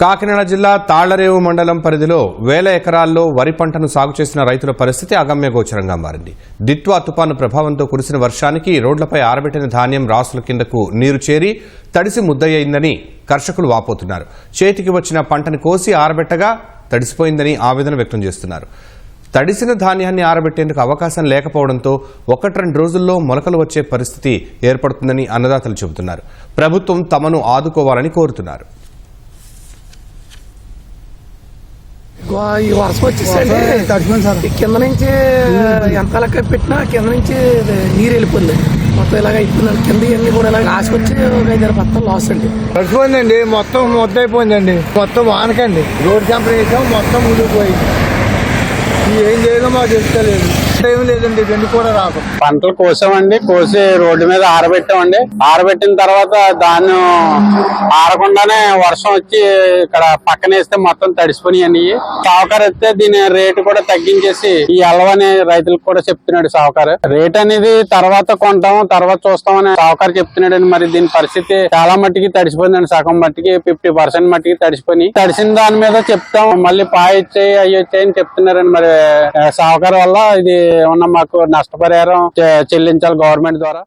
కాకినాడ జిల్లా తాళ్ళరేవు మండలం పరిధిలో వేల ఎకరాల్లో వరి పంటను సాగు చేసిన రైతుల పరిస్థితి అగమ్యగోచరంగా మారింది. దిత్వా తుపాను ప్రభావంతో కురిసిన వర్షానికి రోడ్లపై ఆరబెట్టిన ధాన్యం రాసుల కిందకు నీరు చేరి తడిసి ముద్దయ్యిందని కర్షకులు వాపోతున్నారు. చేతికి వచ్చిన పంటను కోసి ఆరబెట్టగా తడిసిపోయిందని ఆవేదన వ్యక్తం చేస్తున్నారు. తడిసిన ధాన్యాన్ని ఆరబెట్టేందుకు అవకాశం లేకపోవడంతో ఒకటి రెండు రోజుల్లో మొలకలు వచ్చే పరిస్థితి ఏర్పడుతుందని అన్నదాతలు చెబుతున్నారు. ప్రభుత్వం తమను ఆదుకోవాలని కోరుతున్నారు. ఈ వర్షం ఈ కింద నుంచి ఎంత లెక్క పెట్టినా కింద నుంచి నీరు వెళ్ళిపోయింది మొత్తం ఇలాగ అయిపోయింది కింద ఇవన్నీ కూడా ఇలాగ రాసుకొచ్చి ఒక ఐదారు బత్తం లాస్ అండి. తడిచిపోయిందండి మొత్తం ముద్దయిపోయిందండి. మొత్తం వానకండి. రోడ్ జంపర్ వేసాం మొత్తం మునిగిపోయింది. ఏం చేయాలో మాకు తెలుస్తలేదు. ఏం లేదండి కూడా రాదు పంటలు కోసామండి కోసి రోడ్డు మీద ఆరబెట్టామండి. ఆరబెట్టిన తర్వాత ధాన్యం ఆరకుండానే వర్షం వచ్చి ఇక్కడ పక్కన వేస్తే మొత్తం తడిసిపోయినాయి సావకారు వస్తే దీని రేటు కూడా తగ్గించేసి ఈ అలవని రైతులకు కూడా చెప్తున్నాడు సావకారు. రేట్ అనేది తర్వాత కొంటాం తర్వాత చూస్తామని సావకారు చెప్తున్నాడు మరి దీని పరిస్థితి చాలా మట్టికి తడిసిపోయిందండి. సగం మట్టికి ఫిఫ్టీ పర్సెంట్ మట్టికి తడిసిపోయి తడిసిన దాని మీద చెప్తాం మళ్ళీ పాయ వచ్చాయి అవి వచ్చాయి అని చెప్తున్నారండి. మరి సావకారు వల్ల ఇది ఏమన్నా మాకు నష్టపరిహారం చెల్లించాలి గవర్నమెంట్ ద్వారా?